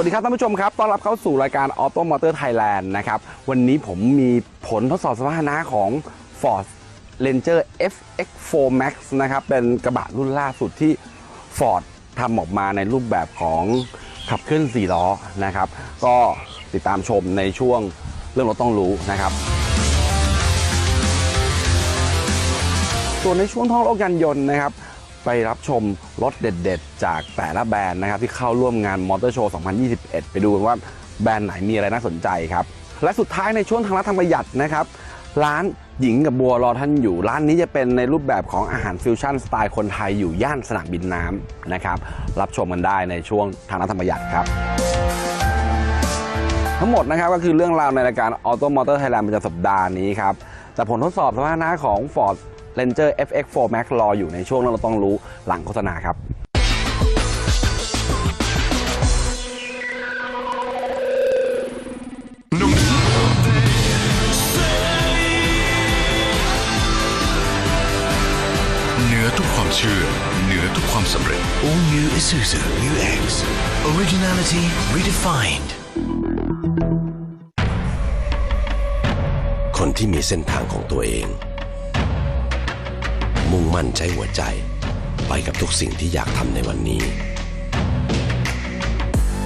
วัสดีครับท่านผู้ชมครับต้อนรับเข้าสู่รายการ Auto Motor Thailand นะครับ วันนี้ผมมีผลทดสอบสมรรถนะของ Ford Ranger FX4 Max นะครับ เป็นกระบะรุ่นล่าสุดที่ Ford ทำออกมาในรูปแบบของขับเคลื่อน4ล้อนะครับ ก็ติดตามชมในช่วงเรื่องรถต้องรู้นะครับส่วนในช่วงท่องโลกยานยนต์นะครับ ไปรับชมรถเด็ดๆ จากแต่ละแบรนด์นะครับ ที่เข้าร่วมงานมอเตอร์โชว์ 2021 ไปดูกันว่าแบรนด์ไหนมีอะไรน่าสนใจครับ และสุดท้ายในช่วงทางรัฐธรรมประหยัดนะครับ ร้านหญิงกับบัวรอท่านอยู่ ร้านนี้จะเป็นในรูปแบบของอาหารฟิวชั่นสไตล์คนไทยอยู่ย่านสนามบินน้ำนะครับ รับชมกันได้ในช่วงทางรัฐธรรมประหยัดครับ ทั้งหมดนะครับก็คือเรื่องราวในรายการ Auto Motor Thailand ประจำสัปดาห์นี้ครับแต่ผลทดสอบสมรรถนะของ Ford Ranger FX4 Max รออยู่ในช่วงนั้นเราต้องรู้หลังโฆษณาครับเหนือทุกความเชื่อเหนือทุกความสำเร็จ All new Isuzu New X. Originality redefined. คนที่มีเส้นทางของตัวเอง มุ่งมั่นใช้หัวใจ ไปกับทุกสิ่งที่อยากทำในวันนี้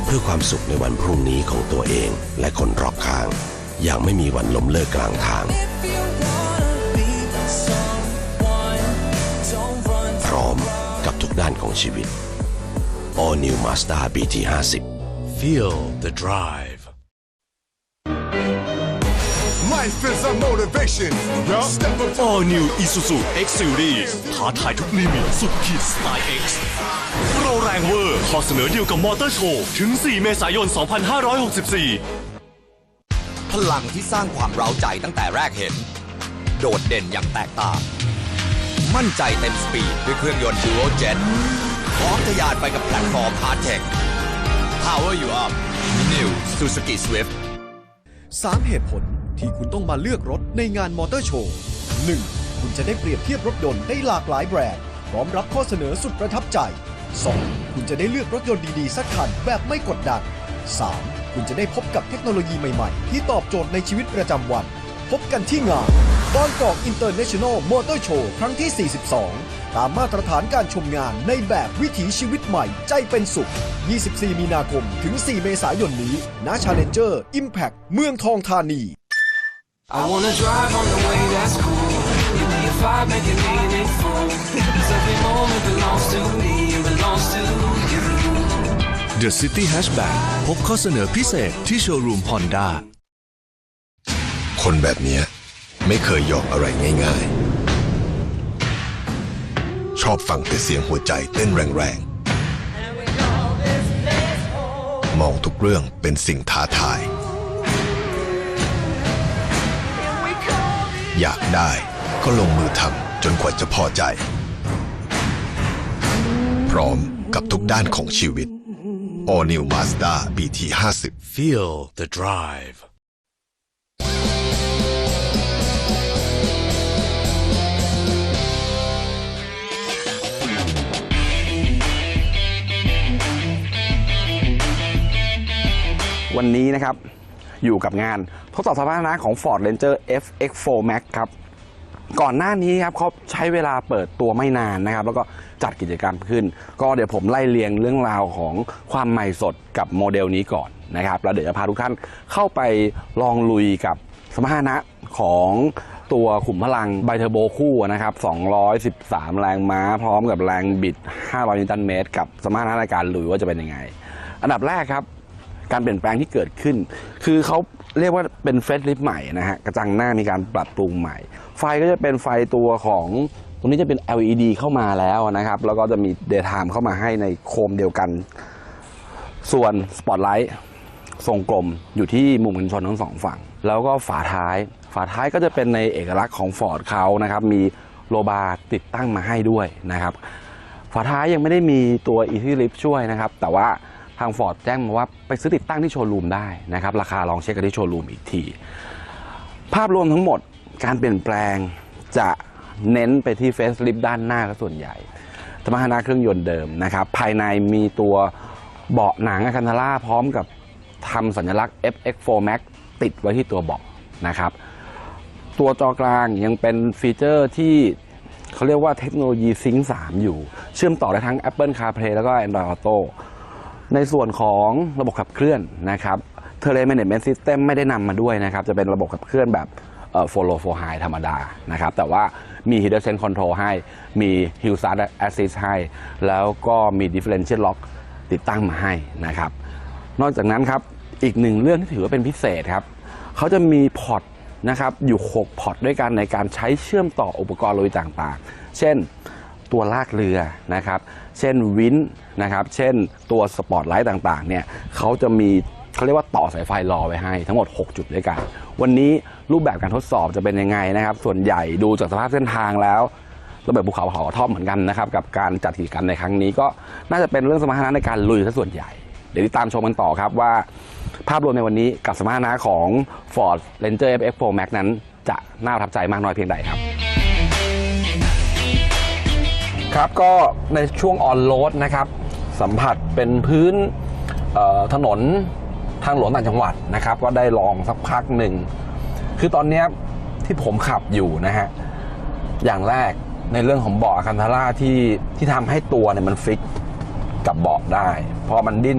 เพื่อความสุขในวันพรุ่งนี้ของตัวเองและคนรอบข้าง อย่างไม่มีวันล้มเลิกกลางทาง พร้อมกับทุกด้านของชีวิต All New Mazda BT 50 Feel the drive. Life is a motivation. Step up All New Isuzu X Series ท้าทายทุกลิมิตสุดขีดสไตล์ X โปรแรงเวอร์ข้อเสนอเดียวกับมอเตอร์โชว์ ถึง 4 เมษายน 2564 พลังที่สร้างความเร้าใจตั้งแต่แรกเห็น โดดเด่นอย่างแตกต่าง มั่นใจเต็มสปีดด้วยเครื่องยนต์ Dual Jet พร้อมทะยานไปกับแพลตฟอร์ม Hard Tech Power you up New Suzuki Swift 3เหตุผล ที่คุณต้องมาเลือกรถในงานมอเตอร์โชว์ 1. คุณจะได้เปรียบเทียบรถยนต์ได้หลากหลายแบรนด์พร้อมรับข้อเสนอสุดประทับใจ 2. คุณจะได้เลือกรถยนต์ดีๆ สักคันแบบไม่กดดัน 3. คุณจะได้พบกับเทคโนโลยีใหม่ๆ ที่ตอบโจทย์ในชีวิตประจำวัน พบกันที่งานบางกอกอินเตอร์เนชั่นแนลมอเตอร์โชว์ครั้งที่ 42 ตามมาตรฐานการชมงานในแบบวิถีชีวิตใหม่ใจเป็นสุข 24 มีนาคมถึง 4 เมษายนนี้ณ Challenger Impact เมืองทองธานี I wanna drive on the way that's cool. Give me a vibe, make it meaningful. 'Cause every moment belongs to me, belongs to you. The City Hatchback พบข้อเสนอพิเศษที่โชว์รูม Honda คนแบบเนี้ยไม่เคยยอมอะไรง่ายๆ ชอบฟังแต่เสียงหัวใจเต้นแรงๆ มองทุกเรื่องเป็นสิ่งท้าทาย อยากได้ ก็ลงมือทำจนกว่าจะพอใจ พร้อมกับทุกด้านของชีวิต All New Mazda BT 50 Feel the drive. วันนี้นะครับ อยู่กับงาน ทดสอบสมรรถนะของ Ford Ranger FX4 Max ครับก่อนหน้านี้ครับเขาใช้เวลาเปิดตัวไม่นานนะครับ แล้วก็จัดกิจกรรมขึ้น ก็เดี๋ยวผมไล่เรียงเรื่องราวของความใหม่สดกับโมเดลนี้ก่อนนะครับแล้วเดี๋ยวจะพาทุกท่านเข้าไปลองลุยกับสมรรถนะของตัวขุมพลังไบเทอร์โบคู่นะครับ 213 แรงม้า พร้อมกับแรงบิด 500 นิวตันเมตร กับสมรรถนะในการลุยว่าจะเป็นยังไง อันดับแรกครับ การเปลี่ยนแปลงที่เกิดขึ้น คือเขาเรียกว่าเป็นเฟสลิฟใหม่นะฮะกระจังหน้ามีการปรับปรุงใหม่ ไฟก็จะเป็นไฟตัวของตรงนี้จะเป็น LED เข้ามาแล้วนะครับ แล้วก็จะมี daytime เข้ามาให้ในโคมเดียวกัน ส่วนสปอตไลท์ทรงกลมอยู่ที่มุมกันชนทั้งสองฝั่ง แล้วก็ฝาท้าย ฝาท้ายก็จะเป็นในเอกลักษณ์ของฟอร์ดเขานะครับ มีโลบาร์ติดตั้งมาให้ด้วยนะครับ ฝาท้ายยังไม่ได้มีตัว Easy Lift ช่วยนะครับ แต่ว่า ทาง Ford แจ้งมาว่าไปซื้อติดตั้งที่โชว์รูมได้นะครับ ราคาลองเช็คกันที่โชว์รูมอีกที ภาพรวมทั้งหมดการเปลี่ยนแปลงจะเน้นไปที่เฟสลิฟด้านหน้าก็ส่วนใหญ่สมรรถนะเครื่องยนต์เดิมนะครับ ภายในมีตัวเบาะหนังอะคันธาร่าพร้อมกับทำสัญลักษณ์ FX4 Max ติดไว้ที่ตัวเบาะนะครับ ตัวจอกลางยังเป็นฟีเจอร์ที่เขาเรียกว่าเทคโนโลยีซิงค์3อยู่ เชื่อมต่อได้ทั้ง Apple CarPlay แล้วก็ Android Auto ในส่วนของระบบขับเคลื่อนนะครับ t e r r a i n Management System ไม่ได้นำมาด้วยนะครับ จะเป็นระบบขับเคลื่อนแบบเอ่อ follow for high ธรรมดานะครับ แต่ว่ามี Hidden Sense Control ให้มี Hill Start Assist ให้ แล้วก็มี Differential Lock ติดตั้งมาให้นะครับ นอกจากนั้นครับ อีกหนึ่งเรื่องที่ถือว่าเป็นพิเศษครับเขาจะมีพอร์ตนะครับอยู่ 6 พอร์ตด้วยกันในการใช้เชื่อมต่ออุปกรณ์โลจิกต่างๆ เช่น ตัวลากเรือนะครับ เช่นวินนะครับ เช่นตัวสปอร์ตไลท์ต่างๆ เนี่ยเขาจะมีเขาเรียกว่าต่อสายไฟรอไว้ให้ทั้งหมด 6 จุดด้วยกัน วันนี้รูปแบบการทดสอบจะเป็นยังไงนะครับ ส่วนใหญ่ดูจากสภาพเส้นทางแล้วระเบิดภูเขาเขากระท่อมเหมือนกันนะครับกับการจัดกิจกรรมในครั้งนี้ก็น่าจะเป็นเรื่องสมรรถนะในการลุยซะส่วนใหญ่ เดี๋ยวติดตามชมกันต่อครับว่า ภาพรวมในวันนี้กับสมรรถนะของ Ford Ranger FX4 Max นั้นจะน่าประทับใจมากน้อยเพียงใดครับ ครับก็ในช่วงออนโรดนะครับ สัมผัสเป็นพื้นถนนทางหลวงต่างจังหวัดนะครับ ก็ได้ลองสักพักหนึ่ง คือตอนนี้ที่ผมขับอยู่นะฮะ อย่างแรกในเรื่องของเบาะคันธาร่าที่ที่ทำให้ตัวเนี่ยมันฟิกกับเบาะได้พอมันดิ้น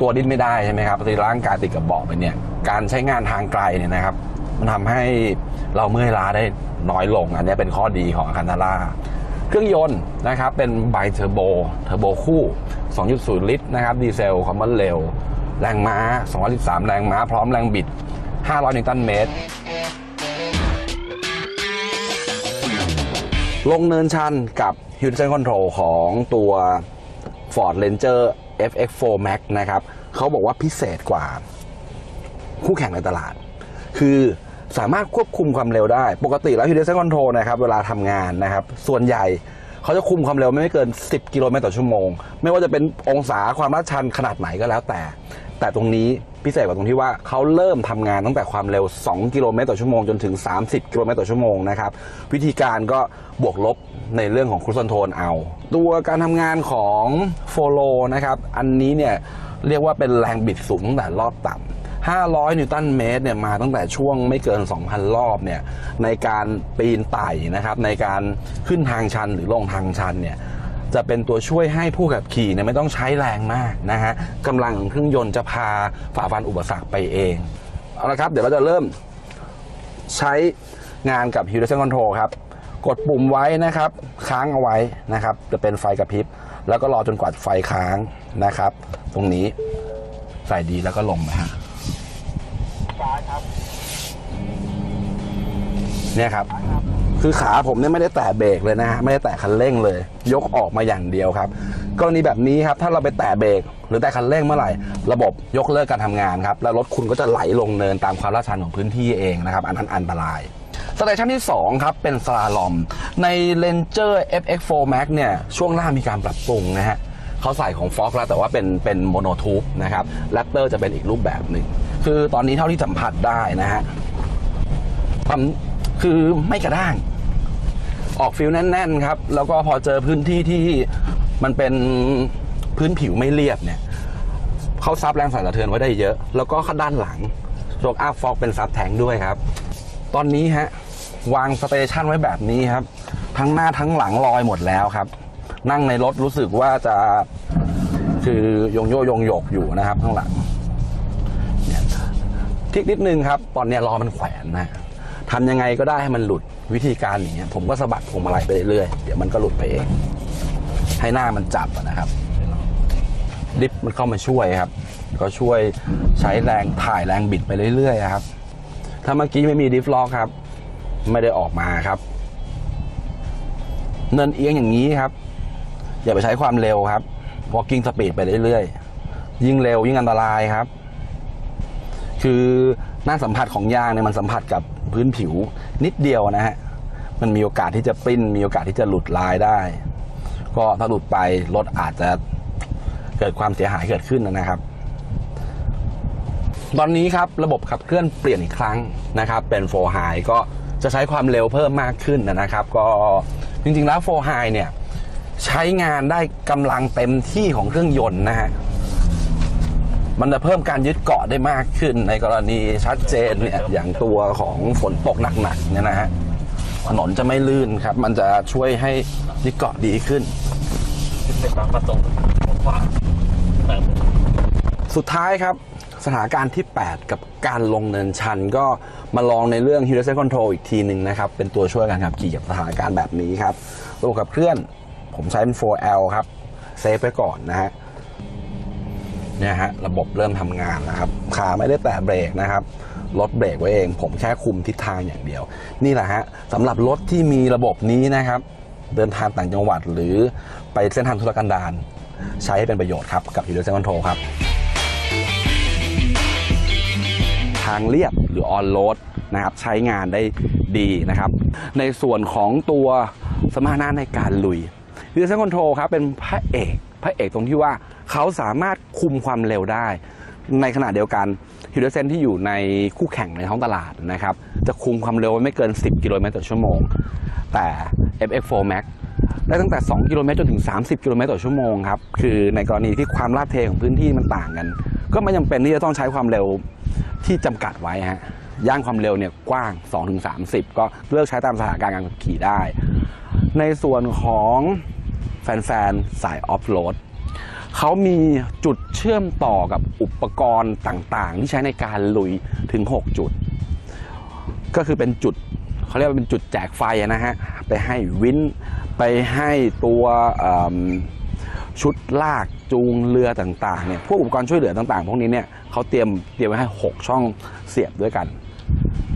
ตัวดิ้นไม่ได้ใช่ไหมครับตีร่างกายติดกับเบาะไปเนี่ย การใช้งานทางไกลเนี่ยนะครับ มันทำให้เราเมื่อยล้าได้น้อยลง อันนี้เป็นข้อดีของคันธาร่า เครื่องยนต์นะครับเป็นไบเทอร์โบเทอร์โบคู่ 2.0 ลิตรนะครับดีเซลคอมมอนเร็ว แรงม้า 213 แรงม้า พร้อมแรงบิด 500 นิวตันเมตร ลงเนินชันกับ h i l t o n Control ของตัว Ford Ranger FX4 Max นะครับเขาบอกว่าพิเศษกว่าคู่แข่งในตลาด คือ สามารถควบคุมความเร็วได้ ปกติแล้ว h i l t o n Control นะครับเวลาทำงานนะครับ ส่วนใหญ่เขาจะคุมความเร็วไม่เกิน 10 กิโลเมตรต่อชั่วโมง ไม่ว่าจะเป็นองศาความลาดชันขนาดไหนก็แล้วแต่ แต่ตรงนี้พิเศษกว่าตรงที่ว่าเขาเริ่มทำงานตั้งแต่ความเร็ว 2 กิโลเมตรต่อชั่วโมงจนถึง 30 กิโลเมตรต่อชั่วโมงนะครับวิธีการก็บวกลบในเรื่องของครูซ o นโทนเอา ตัวการทำงานของโฟโลนะครับอันนี้เนี่ยเรียกว่าเป็นแรงบิดสูงตั้งแต่รอบต่ำ 500 นิวตันเมตรเนี่ยมาตั้งแต่ช่วงไม่เกิน 2,000 รอบเนี่ยในการปีนไต่นะครับในการขึ้นทางชันหรือลงทางชันเนี่ยจะเป็นตัวช่วยให้ผู้ขับขี่เนี่ยไม่ต้องใช้แรงมากนะฮะกำลังของเครื่องยนต์จะพาฝ่าฟันอุปสรรคไปเองเอาละครับ เดี๋ยวเราจะเริ่มใช้งานกับ h i l t o n Control ครับ กดปุ่มไว้นะครับ ค้างเอาไว้นะครับ จะเป็นไฟกระพริบ แล้วก็รอจนกว่าไฟค้างนะครับ ตรงนี้ใส่ดีแล้วก็ลงนะฮะ เนี่ยครับ คือขาผมเนี่ยไม่ได้แตะเบรกเลยนะฮะไม่ได้แตะคันเร่งเลย ยกออกมาอย่างเดียวครับกรณีแบบนี้ครับถ้าเราไปแตะเบรกหรือแตะคันเร่งเมื่อไหร่ ระบบยกเลิกการทำงานครับแล้วรถคุณก็จะไหลลงเนินตามความลาดชันของพื้นที่เองนะครับ อันนั้นอันตรายสเตชันที่ 2 ครับ เป็นสลาลอม ใน Ranger FX4 Max เนี่ยช่วงล่างมีการปรับปรุงนะฮะเขาใส่ของฟอกแล้วแต่ว่าเป็นเป็นโมโนทูบนะครับแรปเตอร์จะเป็นอีกรูปแบบหนึ่ง คือตอนนี้เท่าที่สัมผัสได้นะฮะความ คือไม่กระด้าง ออกฟิลแน่น ๆ ครับ แล้วก็พอเจอพื้นที่ที่มันเป็นพื้นผิวไม่เรียบเนี่ยเขาซับแรงสั่นสะเทือนไว้ได้เยอะ แล้วก็ข้างด้านหลังโรกอาฟอกเป็นซับแทงด้วยครับ ตอนนี้ฮะวางสเตชันไว้แบบนี้ครับ ทั้งหน้าทั้งหลังลอยหมดแล้วครับ นั่งในรถรู้สึกว่าจะคือยงโยยงหยกอยู่นะครับ ข้างหลังทิกนิดนึงครับ ตอนเนี้ยล้อมันแขวนนะ ทำยังไงก็ได้ให้มันหลุดวิธีการอย่างเงี้ยผมก็สะบัดพวงมาลัยไปเรื่อยๆเดี๋ยวมันก็หลุดไปเอง ให้หน้ามันจับอะนะครับดิฟมันเข้ามาช่วยครับ ก็ช่วยใช้แรงถ่ายแรงบิดไปเรื่อยๆครับ ถ้าเมื่อกี้ไม่มีดิฟล็อกครับ ไม่ได้ออกมาครับ เนินเอียงอย่างนี้ครับ อย่าไปใช้ความเร็วครับ walking speed ไปเรื่อยๆ ยิ่งเร็วยิ่งอันตรายครับ คือ หน้าสัมผัสของยางเนี่ยมันสัมผัสกับพื้นผิวนิดเดียวนะฮะ มันมีโอกาสที่จะปริ้น มีโอกาสที่จะหลุดลายได้ ก็ถ้าหลุดไปรถอาจจะเกิดความเสียหายเกิดขึ้นนะครับ ตอนนี้ครับระบบขับเคลื่อนเปลี่ยนอีกครั้งนะครับ เป็นโฟไฮก็จะใช้ความเร็วเพิ่มมากขึ้นนะครับ ก็จริงๆแล้วโฟไฮเนี่ยใช้งานได้กำลังเต็มที่ของเครื่องยนต์นะฮะ มันจะเพิ่มการยึดเกาะได้มากขึ้น ในกรณีชัดเจนเนี่ยอย่างตัวของฝนตกหนักๆเนี่ยนะฮะถนนจะไม่ลื่นครับ มันจะช่วยให้ยึดเกาะดีขึ้นสุดท้ายครับสถานการณ์ที่ 8 กับการลงเนินชันก็มาลองในเรื่อง h e r o s e Control อีกทีหนึ่งนะครับ เป็นตัวช่วยการขับขี่กับสถานการณ์แบบนี้ครับระบบขับเคลื่อน ผมใช้เป็น 4L ครับ เซฟไปก่อนนะฮะ เนี่ยฮะระบบเริ่มทำงานนะครับขาไม่ได้แตะเบรกนะครับรถเบรกไว้เอง ผมแค่คุมทิศทางอย่างเดียว นี่แหละฮะสำหรับรถที่มีระบบนี้นะครับ เดินทางต่างจังหวัดหรือไปเส้นทางธุรกันดารใช้ให้เป็นประโยชน์ครับ กับ h e r o s e Control ครับ ทางเรียบหรือออนโรดนะครับใช้งานได้ดีนะครับ ในส่วนของตัวสมรรถนะในการลุยดิเซนคอนโทรครับเป็นพระเอกพระเอกตรงที่ว่า เขาสามารถคุมความเร็วได้ ในขณะเดียวกันฮิวเดเซนที่อยู่ในคู่แข่งในท้องตลาดนะครับ จะคุมความเร็วไม่เกิน 10 กิโลเมตรต่อชั่วโมง แต่ FX4 Max ได้ตั้งแต่ 2 กิโลเมตรจนถึง 30 กิโลเมตรต่อชั่วโมงครับ คือในกรณีที่ความลาดเทของพื้นที่มันต่างกัน ก็ไม่จำเป็นที่จะต้องใช้ความเร็วที่จำกัดไว้ฮะ ย่านความเร็วเนี่ยกว้าง 2-30 ก็เลือกใช้ตามสถานการณ์การขับขี่ได้ ในส่วนของแฟนๆ สายออฟโรด เขามีจุดเชื่อมต่อกับอุปกรณ์ต่างๆ ที่ใช้ในการลุยถึง 6 จุด ก็คือเป็นจุดเขาเรียกว่าเป็นจุดแจกไฟนะฮะ ไปให้วินไปให้ตัวชุดลากจูงเรือต่างๆเนี่ยพวกอุปกรณ์ช่วยเหลือต่างๆ พวกนี้เนี่ยเขาเตรียมเตรียมไว้ให้ 6 ช่องเสียบด้วยกัน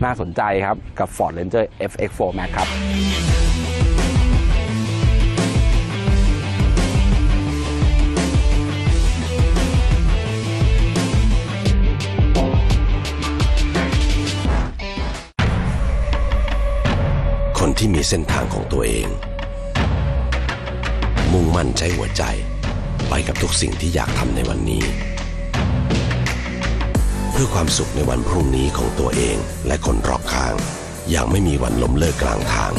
น่าสนใจครับกับ Ford Ranger FX4 Max ครับ ที่มีเส้นทางของตัวเอง มุ่งมั่นใช้หัวใจ ไปกับทุกสิ่งที่อยากทำในวันนี้ เพื่อความสุขในวันพรุ่งนี้ของตัวเองและคนรอบข้าง อย่างไม่มีวันล้มเลิกกลางทาง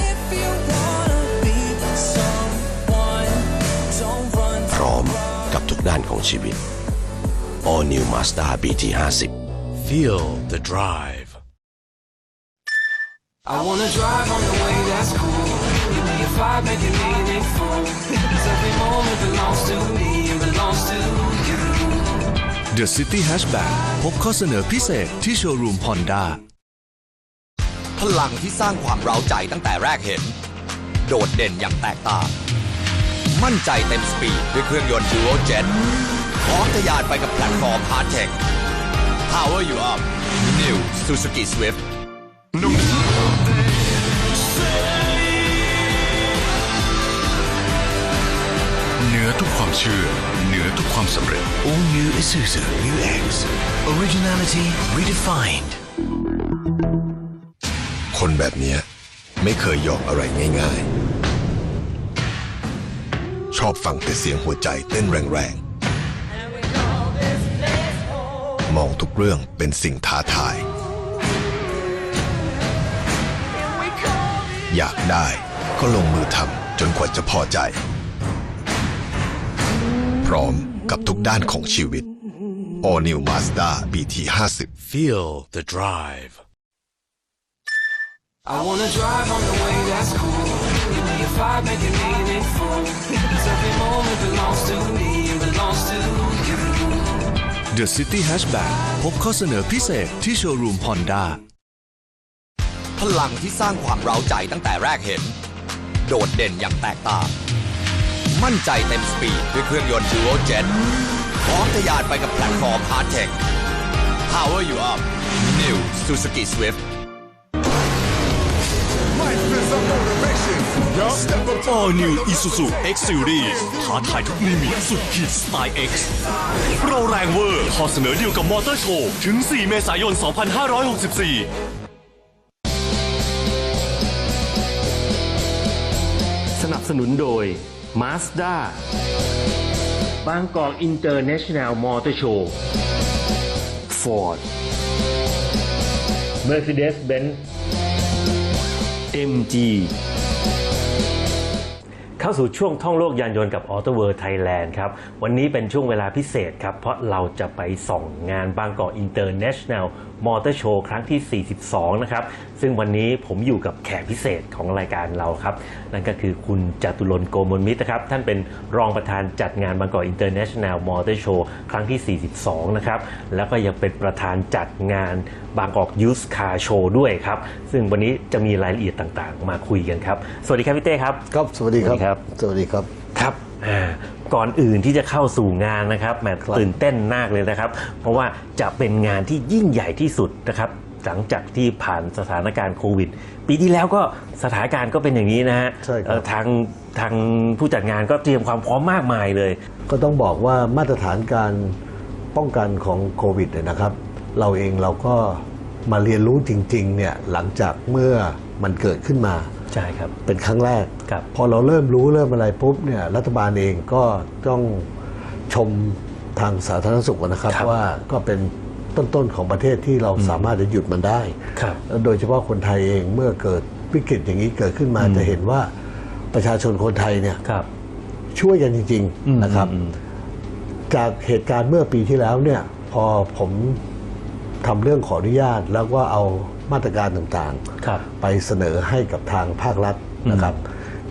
พร้อมกับทุกด้านของชีวิต All New Mazda BT50 Feel the drive I wanna drive on the way that's cool. Give me a vibe, make it meaningful. 'Cause every moment belongs to me and belongs to you. The City Hatchback พบข้อเสนอพิเศษที่โชว์รูม Honda พลังที่สร้างความเร้าใจตั้งแต่แรกเห็น โดดเด่นอย่างแตกต่าง มั่นใจเต็มสปีดด้วยเครื่องยนต์ Duo Jet พร้อมทะยานไปกับแพลตฟอร์ม Hard Tech Power you up New Suzuki Swift หนุ่ม เหนือทุกความเชื่อ เหนือทุกความสำเร็จ All new Isuzu New X. Originality redefined. คนแบบนี้ไม่เคยยอมอะไรง่ายๆ ชอบฟังแต่เสียงหัวใจเต้นแรงๆ มองทุกเรื่องเป็นสิ่งท้าทาย อยากได้ก็ลงมือทำจนกว่าจะพอใจ พร้อมกับทุกด้านของชีวิต All New Mazda BT50 Feel the drive I wanna drive on the way that's cool. Give me a vibe, make it meaningful. 'Cause every moment belongs to me and belongs to you. The City Hatchback พบข้อเสนอพิเศษที่โชว์รูม Honda พลังที่สร้างความเร้าใจตั้งแต่แรกเห็น โดดเด่นอย่างแตกต่าง มั่นใจเต็มสปีดด้วยเครื่องยนต์ Duo Jet พร้อมทะยานไปกับแพลตฟอร์ม Hard Tech Power you up New Suzuki Swift Life is a motivation. Yup. Step up All New Isuzu X Series ท้าทายทุกลิมิตสุดขีดสไตล์ X โปรแรงเวอร์ข้อเสนอเดียวกับมอเตอร์โชว์ถึง 4 เมษายน 2564 สนับสนุนโดย Mazda บางกอกอินเตอร์เนชั่นแนลมอเตอร์โชว์ Ford Mercedes-Benz MG เข้าสู่ช่วงท่องโลกยานยนต์กับ Auto World Thailand ครับ วันนี้เป็นช่วงเวลาพิเศษครับ เพราะเราจะไปส่องงานบางกอก International Motor Show ครั้งที่ 42 นะครับ ซึ่งวันนี้ผมอยู่กับแขกพิเศษของรายการเราครับ นั่นก็คือคุณจตุรนต์โกมลมิตรนะครับ ท่านเป็นรองประธานจัดงานบางกอก International Motor Show ครั้งที่ 42 นะครับ แล้วก็ยังเป็นประธานจัดงานบางกอก Used Car Show ด้วยครับ ซึ่งวันนี้จะมีรายละเอียดต่างๆ มาคุยกันครับ สวัสดีครับพี่เต้ครับ ครับ สวัสดีครับครับ สวัสดีครับ ครับอ่าก่อนอื่นที่จะเข้าสู่งานนะครับแหมตื่นเต้นมากเลยนะครับ เพราะว่าจะเป็นงานที่ยิ่งใหญ่ที่สุดนะครับ หลังจากที่ผ่านสถานการณ์โควิด ปีที่แล้วก็สถานการณ์ก็เป็นอย่างนี้นะฮะใช่ครับ เอ่อทางทางผู้จัดงานก็เตรียมความพร้อมมากมายเลย ก็ต้องบอกว่ามาตรฐานการป้องกันของโควิดเนี่ยนะครับ เราเองเราก็มาเรียนรู้จริงๆเนี่ยหลังจากเมื่อมันเกิดขึ้นมา ใช่ครับ เป็นครั้งแรก ครับ พอเราเริ่มรู้เริ่มอะไรปุ๊บเนี่ยรัฐบาลเองก็ต้องชมทางสาธารณสุขนะครับครับ ว่าก็เป็นต้นๆของประเทศที่เราสามารถจะหยุดมันได้ ครับแล้วโดยเฉพาะคนไทยเองเมื่อเกิดวิกฤตอย่างนี้เกิดขึ้นมาจะเห็นว่าประชาชนคนไทยเนี่ยครับ ช่วยกันจริงๆนะครับจากเหตุการณ์เมื่อปีที่แล้วเนี่ย พอผมทำเรื่องขออนุญาตแล้วก็เอา มาตรการต่างครับๆไปเสนอให้กับทางภาครัฐนะครับ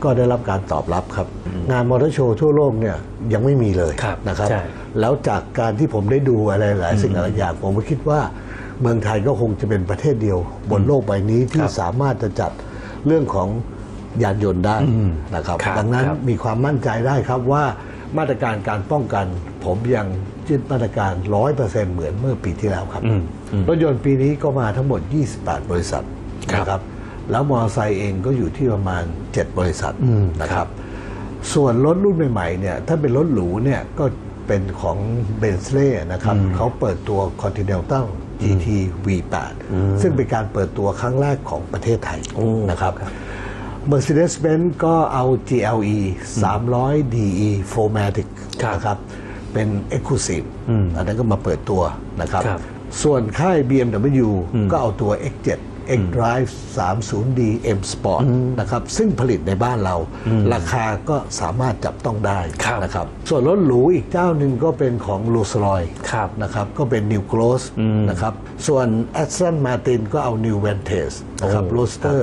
ก็ได้รับการตอบรับครับ งานมอเตอร์โชว์ทั่วโลกเนี่ยยังไม่มีเลยครับนะครับใช่แล้วจากการที่ผมได้ดูอะไรหลายสิ่งหลายอย่างผมก็คิดว่า เมืองไทยก็คงจะเป็นประเทศเดียว บนโลกใบนี้ที่สามารถจะจัดเรื่องของยานยนต์ได้นะครับครับดังนั้นครับมีความมั่นใจได้ครับว่ามาตรการการป้องกัน ผมยังยึดมาตรการร้อยเปอร์เซ็นเหมือนเมื่อปีที่แล้วครับอืมอืม รถยนต์ปีนี้ก็มาทั้งหมด 28 บริษัทครับนะครับ แล้วมอเตอร์ไซค์เองก็อยู่ที่ประมาณ 7 บริษัทอืมนะคครัรับบส่วนรถรุ่นใหม่ๆเนี่ยถ้าเป็นรถหรูเนี่ยก็เป็นของเบนซ์เล่นะครับเขาเปิดตัว Continental GT V8 ซึ่งเป็นการเปิดตัวครั้งแรกของประเทศไทยนะครับ Mercedes-Benz ก็เอา GLE 300 DE 4matic ครับนะครับ เป็น Exclusive อันนั้นก็มาเปิดตัวนะครับครับ ส่วนค่าย BMW ก็เอาตัว X7 X Drive 30D M Sport นะครับ ซึ่งผลิตในบ้านเรา ราคาก็สามารถจับต้องได้ครับนะครับ ส่วนรถหรูอีกเจ้าหนึ่งก็เป็นของ r o l l s r o y ครับนะครับ ก็เป็น New Close นะครับ ส่วน Aston Martin ก็เอา New Vantage นะครับโอ้ Roadster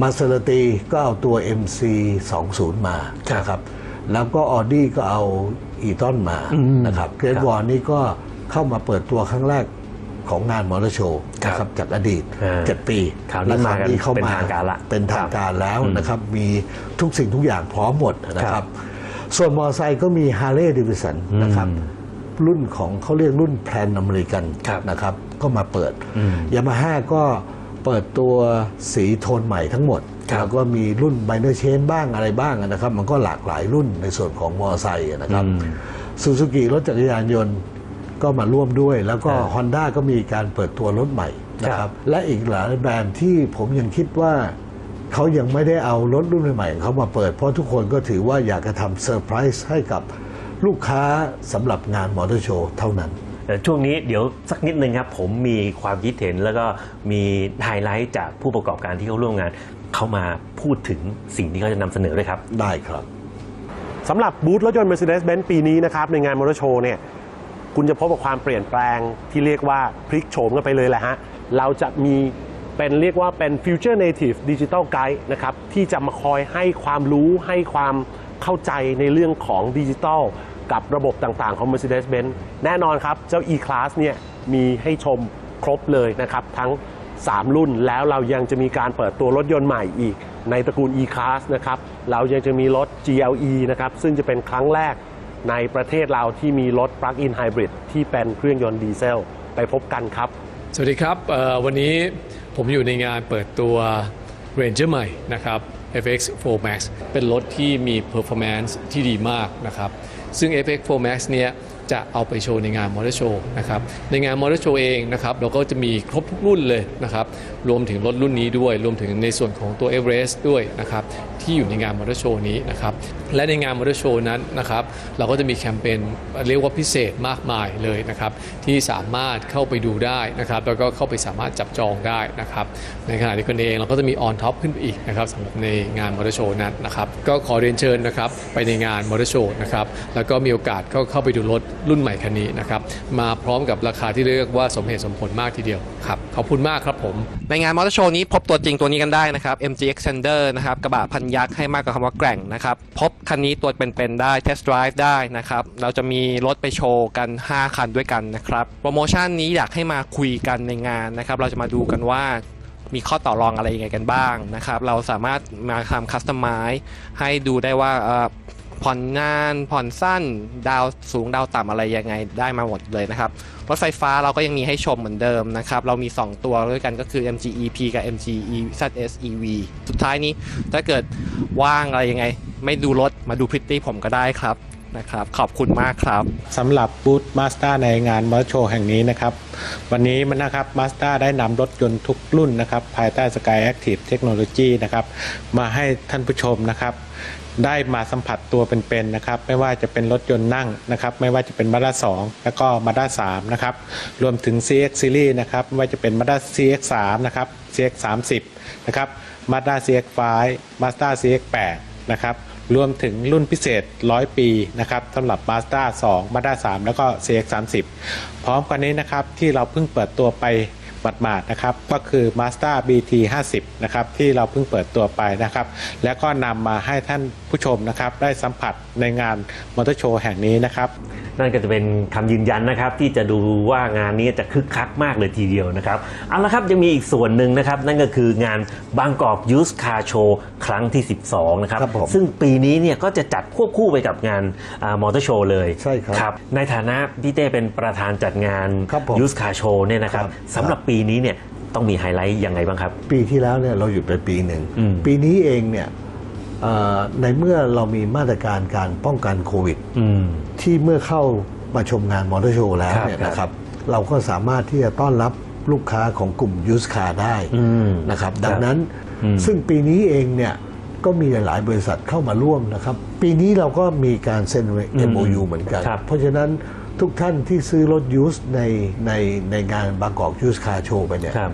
มาเซ r ร์ตีก็เอาตัว MC 20มาครับนะครับ แล้วก็ออดี้ก็เอาอีตอนมานะครับเกรดวอร์นี่ก็ เข้ามาเปิดตัวครั้งแรกของงานมอเตอร์โชว์ครับนะครับจากอดีตอ่า7ปีคราวนี้มากันและเข้าเป็นมาทางการละเป็นทางการแล้วนะครับ มีทุกสิ่งทุกอย่างพร้อมหมดนะครับ ส่วนมอเตอร์ไซค์ก็มี Harley Davidson นะครับรุ่นของเขาเรียกรุ่นแพลนอเมริกันครับนะครับ ก็มาเปิดยามาฮ่าก็เปิดตัวสีโทนใหม่ทั้งหมดครับแล้วก็มีรุ่นไบเนอร์เชนบ้างอะไรบ้างนะครับ มันก็หลากหลายรุ่นในส่วนของมอเตอร์ไซค์นะครับซูซูกิรถจักรยานยนต์ ก็มาร่วมด้วย แล้วก็ครับ Honda ก็มีการเปิดตัวรถใหม่นะคครัรับบและอีกหลายแบรนด์ที่ผมยังคิดว่าเขายังไม่ได้เอารถรุ่นใหม่ๆของเขามาเปิด เพราะทุกคนก็ถือว่าอยากจะทำเซอร์ไพรส์ให้กับลูกค้าสำหรับงานมอเตอร์โชว์เท่านั้นแต่ช่วงนี้เดี๋ยวสักนิดนึงครับ ผมมีความคิดเห็นแล้วก็มีไฮไลท์จากผู้ประกอบการที่เขาร่วมงาน เขามาพูดถึงสิ่งที่เขาจะนำเสนอด้วยครับ ได้ครับสำหรับบูธรถยนต์ Mercedes-Benz ปีนี้นะครับ ในงานมอเตอร์โชว์เนี่ย คุณจะพบกับความเปลี่ยนแปลงที่เรียกว่าพลิกโฉมกันไปเลยแหละฮะ เราจะมีเป็นเรียกว่าเป็น Future Native Digital Guide นะครับ ที่จะมาคอยให้ความรู้ให้ความเข้าใจในเรื่องของดิจิทัลกับระบบต่างๆของ Mercedes-Benz แน่นอนครับ เจ้า E-Class เนี่ยมีให้ชมครบเลยนะครับ ทั้ง 3 รุ่นแล้วเรายังจะมีการเปิดตัวรถยนต์ใหม่อีก ในตระกูล E-Class นะครับ เรายังจะมีรถ GLE นะครับ ซึ่งจะเป็นครั้งแรก ในประเทศเราที่มีรถ Plug-in Hybrid ที่เป็นเครื่องยนต์ดีเซล ไปพบกันครับ สวัสดีครับวันนี้ผมอยู่ในงานเปิดตัว Ranger ใหม่นะครับ FX 4 Max เป็นรถที่มี performance ที่ดีมากนะครับ ซึ่ง FX 4 Max เนี่ยจะเอาไปโชว์ในงานมอเตอร์โชว์นะครับ ในงานมอเตอร์โชว์เองนะครับ เราก็จะมีครบทุกรุ่นเลยนะครับ รวมถึงรถรุ่นนี้ด้วย รวมถึงในส่วนของตัว Everest ด้วยนะครับ ที่อยู่ในงานมอเตอร์โชว์นี้นะครับและในงานมอเตอร์โชว์นั้นนะครับเราก็จะมีแคมเปญเรียกว่าพิเศษมากมายเลยนะครับที่สามารถเข้าไปดูได้นะครับแล้วก็เข้าไปสามารถจับจองได้นะครับในขณะเดียวกันเองเราก็จะมีออนท็อปขึ้นไปอีกนะครับสำหรับในงานมอเตอร์โชว์นั้นนะครับก็ขอเรียนเชิญนะครับไปในงานมอเตอร์โชว์นะครับแล้วก็มีโอกาสก็เข้าไปดูรถรุ่นใหม่คันนี้นะครับมาพร้อมกับราคาที่เรียกว่าสมเหตุสมผลมากทีเดียวครับ ขอบคุณมากครับผม ในงานมอเตอร์โชว์นี้พบตัวจริงตัวนี้กันได้นะครับ MG Extender นะครับกระบะพันยักษ์ให้มากกว่าคำว่าแกร่งนะครับพบคันนี้ตัวเป็นๆได้ Test Drive ได้นะครับเราจะมีรถไปโชว์กัน 5 คันด้วยกันนะครับโปรโมชั่นนี้อยากให้มาคุยกันในงานนะครับเราจะมาดูกันว่ามีข้อต่อรองอะไรยังไงกันบ้างนะครับ เราสามารถมาทำคัสตอมไมซ์ให้ดูได้ว่า ผ่อนนาน ผ่อนสั้น ดาวสูงดาวต่ำอะไรยังไงได้มาหมดเลยนะครับ รถไฟฟ้าเราก็ยังมีให้ชมเหมือนเดิมนะครับ เรามี 2 ตัวด้วยกันก็คือ MG EP กับ MG ZS EV สุดท้ายนี้ถ้าเกิดว่างอะไรยังไง ไม่ดูรถมาดูพริตตี้ผมก็ได้ครับนะครับขอบคุณมากครับสำหรับบูธมาสด้าในงานมอเตอร์โชว์แห่งนี้นะครับ วันนี้มันนะครับมาสด้าได้นำรถยนต์ทุกรุ่นนะครับ ภายใต้ Sky Active Technology นะครับ มาให้ท่านผู้ชมนะครับ ได้มาสัมผัสตัวเป็นๆนะครับ ไม่ว่าจะเป็นรถยนต์นั่งนะครับ ไม่ว่าจะเป็นมาด้า2แล้วก็มาด้า3นะครับ รวมถึง CX Series นะครับ ไม่ว่าจะเป็นมาด้า CX 3นะครับ CX 30นะครับมาด้า CX 5 Mazda CX 8นะครับรวมถึงรุ่นพิเศษ 100 ปีนะครับสำหรับ Mazda 2 Mazda 3 แล้วก็ CX 30พร้อมกันนี้นะครับที่เราเพิ่งเปิดตัวไป หมาดๆนะครับ ก็คือ Mazda BT 50นะครับที่เราเพิ่งเปิดตัวไปนะครับ แล้วก็นำมาให้ท่านผู้ชมนะครับได้สัมผัสในงานมอเตอร์โชว์แห่งนี้นะครับนั่นก็จะเป็นคำยืนยันนะครับ ที่จะดูว่างานนี้จะคึกคักมากเลยทีเดียวนะครับเอาละครับยังมีอีกส่วนหนึ่งนะครับ นั่นก็คืองานบางกอกยูสคาโชว์ครั้งที่ 12 นะครับซึ่งปีนี้เนี่ยก็จะจัดควบคู่ไปกับงานมอเตอร์โชว์เลยใช่ครับในฐานะพี่เต้เป็นประธานจัดงานครับผมยูสคาโชว์เนี่ยนะครับครับสำหรับปีนี้เนี่ยต้องมีไฮไลท์ยังไงบ้างครับ ปีที่แล้วเนี่ยเราหยุดไปปีหนึ่ง อืม ปีนี้เองเนี่ยเอ่อในเมื่อเรามีมาตรการการป้องกันโควิด อืม ที่เมื่อเข้ามาชมงานมอเตอร์โชว์แล้วครับเนี่ยนะครับ เราก็สามารถที่จะต้อนรับลูกค้าของกลุ่มยูสคาได้อืมนะครับครับ ดังนั้นอืม ซึ่งปีนี้เองเนี่ยก็มีหลายๆบริษัทเข้ามาร่วมนะครับ ปีนี้เราก็มีการเซ็น MOU เหมือนกัน ครับเพราะฉะนั้น ทุกท่านที่ซื้อรถยูสในในในงานบางกอกยูสคาโชว์ไปเนี่ยครับ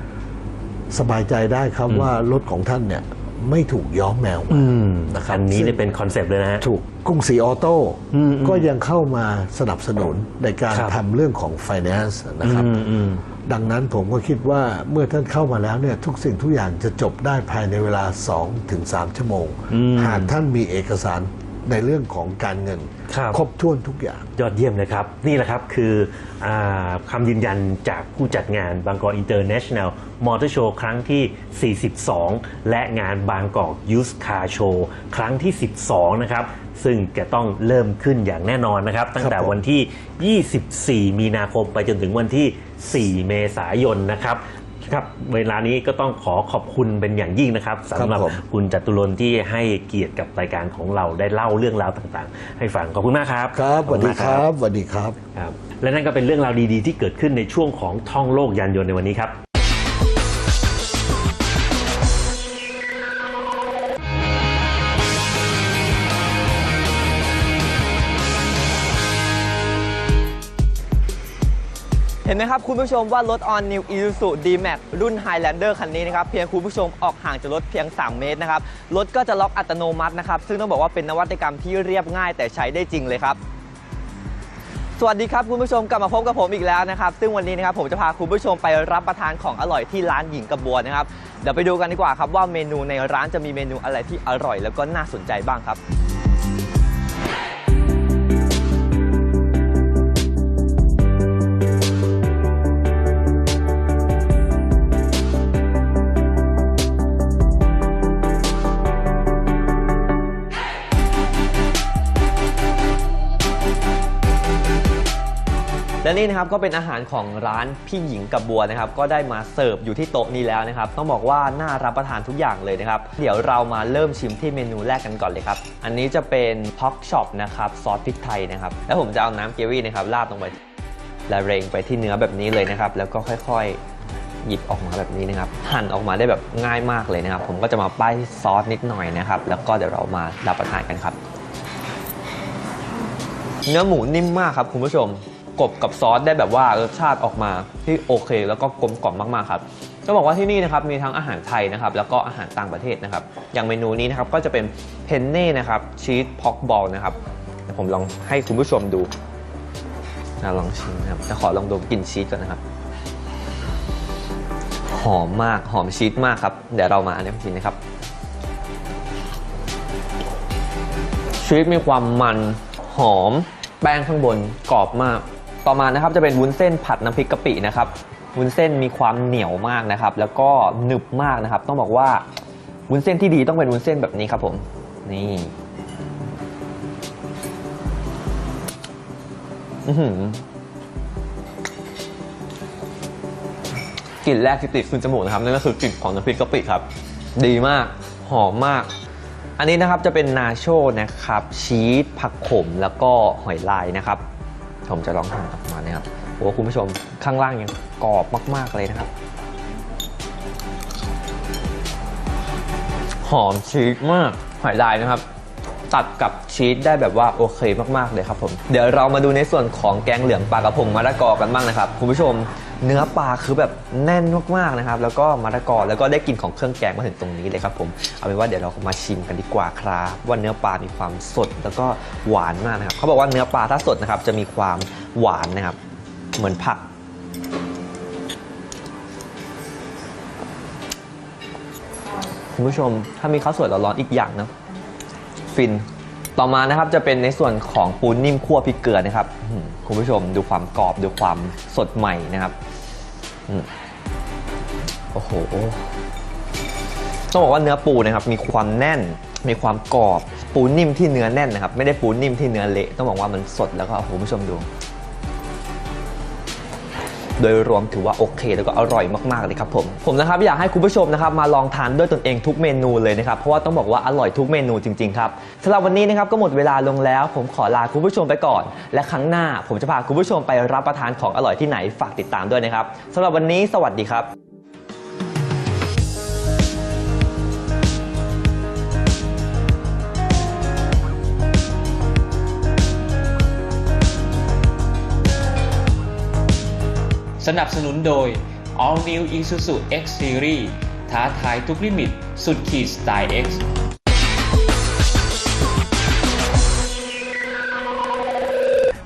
สบายใจได้ครับว่ารถของท่านเนี่ยไม่ถูกย้อมแมวมาอืมนะครับอันนี้เนี่ยเป็นคอนเซปต์เลยนะฮะถูกกรุงศรีออโต้อืมอืมก็ยังเข้ามาสนับสนุนในการครับทำเรื่องของ finance นะครับอืมอืมดังนั้นผมก็คิดว่าเมื่อท่านเข้ามาแล้วเนี่ยทุกสิ่งทุกอย่างจะจบได้ภายในเวลา 2-3ถึง3ชั่วโมงอืมหากท่านมีเอกสาร ในเรื่องของการเงินครับ ครบถ้วนทุกอย่าง ยอดเยี่ยมเลยครับ นี่แหละครับคืออาคำยืนยันจากผู้จัดงานบางกอกอินเตอร์เนชั่นแนลมอเตอร์โชว์ครั้งที่ 42 และงานบางกอกยูสคาโชว์ครั้งที่ 12 นะครับ ซึ่งจะต้องเริ่มขึ้นอย่างแน่นอนนะครับ ตั้งแต่ผม วันที่ 24 มีนาคมไปจนถึงวันที่ 4 เมษายนนะครับ ครับเวลานี้ก็ต้องขอขอบคุณเป็นอย่างยิ่งนะครับสำหรับผม คุณจตุรนต์ที่ให้เกียรติกับรายการของเราได้เล่าเรื่องราวต่างๆ ให้ฟังขอบคุณมากครับครับสขอวับสณดีมากครับสวัสดีครับ ครับ และนั่นก็เป็นเรื่องราวดีๆ ที่เกิดขึ้นในช่วงของท่องโลกยานยนต์ในวันนี้ครับ เห็นไหมครับคุณผู้ชมว่ารถ On New Isuzu D-Max รุ่น Highlander คันนี้นะครับเพียงคุณผู้ชมออกห่างจากรถเพียง 3 เมตรนะครับรถก็จะล็อกอัตโนมัตินะครับซึ่งต้องบอกว่าเป็นนวัตกรรมที่เรียบง่ายแต่ใช้ได้จริงเลยครับสวัสดีครับคุณผู้ชมกลับมาพบกับผมอีกแล้วนะครับซึ่งวันนี้นะครับผมจะพาคุณผู้ชมไปรับประทานของอร่อยที่ร้านหญิงกระบวนนะครับเดี๋ยวไปดูกันดีกว่าครับว่าเมนูในร้านจะมีเมนูอะไรที่อร่อย แล้วก็น่าสนใจบ้างครับ นี้นะครับก็เป็นอาหารของร้านพี่หญิงกับบัวนะครับก็ได้มาเสิร์ฟอยู่ที่โต๊ะนี้แล้วนะครับต้องบอกว่าน่ารับประทานทุกอย่างเลยนะครับเดี๋ยวเรามาเริ่มชิมที่เมนูแรกกันก่อนเลยครับอันนี้จะเป็นพ็อกช็อปนะครับซอสพริกไทยนะครับแล้วผมจะเอาน้ำเกวี่นะครับราดลงไปและเรงไปที่เนื้อแบบนี้เลยนะครับแล้วก็ค่อยๆหยิบออกมาแบบนี้นะครับหั่นออกมาได้แบบง่ายมากเลยนะครับ ผมก็จะมาป้ายซอสนิดหน่อยนะครับแล้วก็เดี๋ยวเรามารับประทานกันครับ เนื้อหมูนิ่มมากครับคุณผู้ชม กบกับซอสได้แบบว่ารสชาติออกมาที่โอเค แล้วก็กลมกล่อมมากๆครับต้องบอกว่าที่นี่นะครับมีทั้งอาหารไทยนะครับแล้วก็อาหารต่างประเทศนะครับอย่างเมนูนี้นะครับก็จะเป็นเพนเน่นะครับชีสพ็อกบอลนะครับเดี๋ยวผมลองให้คุณผู้ชมดูนะลองชิมนะครับจะขอลองดมกลิ่นชีสก่อนนะครับ หอมมากหอมชีสมากครับเดี๋ยวเรามาอันนี้กินนะครับชีสมีความมันหอมแป้งข้างบนกรอบมาก ต่อมานะครับจะเป็นวุ้นเส้นผัดน้ำพริกกะปินะครับวุ้นเส้นมีความเหนียวมากนะครับ แล้วก็หนึบมากนะครับ ต้องบอกว่าวุ้นเส้นที่ดีต้องเป็นวุ้นเส้นแบบนี้ครับผมนี่อื้อหือกลิ่นแรกที่ติดขึ้นจมูกนะครับนั่นก็คือกลิ่นของน้ำพริกกะปิครับ ดีมากหอมมาก อันนี้นะครับจะเป็นนาโชนะครับชีสผักขมแล้วก็หอยลายนะครับ ผมจะลองทำออกมานะครับโอ้คุณผู้ชมข้างล่างยังกรอบมาก ๆ เลยนะครับ หอมชีสมากหอยลายนะครับ ตัดกับชีสได้แบบว่าโอเคมาก ๆ เลยครับผม เดี๋ยวเรามาดูในส่วนของแกงเหลืองปลากระพงมะละกอกันบ้างนะครับ คุณผู้ชม เนื้อปลาคือแบบแน่นมากๆนะครับ แล้วก็มะละกอแล้วก็ได้กลิ่นของเครื่องแกงมาถึงตรงนี้เลยครับผมเอาเป็นว่าเดี๋ยวเรามาชิมกันดีกว่าครับว่าเนื้อปลามีความสดแล้วก็หวานมากนะครับเขาบอกว่าเนื้อปลาถ้าสดนะครับจะมีความหวานนะครับ เหมือนผักคุณผู้ชมถ้ามีข้าวสวยร้อนๆอีกอย่างนะฟินต่อมานะครับจะเป็นในส่วนของปูนิ่มคั่วพริกเกลือนะครับคุณผู้ชมดูความกรอบดูความสดใหม่นะครับ โอ้โห ต้องบอกว่าเนื้อปูนะครับ มีความแน่น มีความกรอบ ปูนิ่มที่เนื้อแน่นนะครับ ไม่ได้ปูนิ่มที่เนื้อเละ ต้องบอกว่ามันสดแล้วก็โอ้โหคุณผู้ชมดู โดยรวมถือว่าโอเค แล้วก็อร่อยมากๆเลยครับผมผมนะครับอยากให้คุณผู้ชมนะครับมาลองทานด้วยตนเองทุกเมนูเลยนะครับเพราะว่าต้องบอกว่าอร่อยทุกเมนูจริงๆครับสำหรับวันนี้นะครับก็หมดเวลาลงแล้ว ผมขอลาคุณผู้ชมไปก่อน และครั้งหน้าผมจะพาคุณผู้ชมไปรับประทานของอร่อยที่ไหนฝากติดตามด้วยนะครับสำหรับวันนี้สวัสดีครับ สนับสนุนโดย All New Isuzu X Series ท้าทายทุกลิมิต สุดขีดสไตล์ X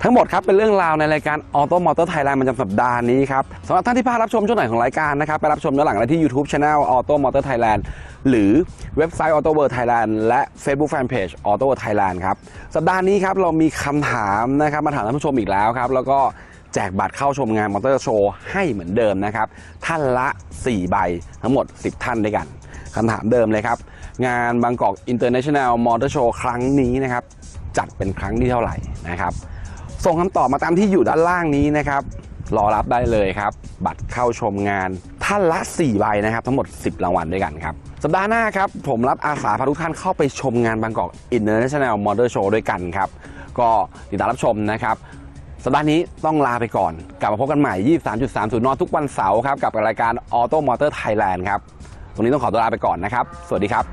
ทั้งหมดครับเป็นเรื่องราวในรายการ Auto Motor Thailand ประจำสัปดาห์นี้ครับสำหรับท่านที่พลาดรับชมช่วงไหนของรายการนะครับ ไปรับชมย้อนหลังได้ที่ YouTube Channel Auto Motor Thailand หรือเว็บไซต์ Auto World Thailand และ Facebook Fanpage Auto World Thailand ครับ สัปดาห์นี้ครับเรามีคำถามนะครับมาถามท่านผู้ชมอีกแล้วครับ แล้วก็ แจกบัตรเข้าชมงานมอเตอร์โชว์ให้เหมือนเดิมนะครับ ท่านละ 4 ใบทั้งหมด 10 ท่านด้วยกันคำถามเดิมเลยครับ งานบางกอก International Motor Show ครั้งนี้นะครับ จัดเป็นครั้งที่เท่าไหร่นะครับ ส่งคำตอบมาตามที่อยู่ด้านล่างนี้นะครับ รอรับได้เลยครับ บัตรเข้าชมงานท่านละ 4 ใบนะครับ ทั้งหมด 10 รางวัลด้วยกันครับ สัปดาห์หน้าครับ ผมรับอาสาพาทุกท่านเข้าไปชมงานบางกอก International Motor Show ด้วยกันครับ ก็ติดตามรับชมนะครับ สัปดาห์นี้ต้องลาไปก่อน กลับมาพบกันใหม่ 23.30 นทุกวันเสาร์ครับ กับรายการ Auto Motor Thailand ครับ ตรงนี้ต้องขอตัวลาไปก่อนนะครับ สวัสดีครับ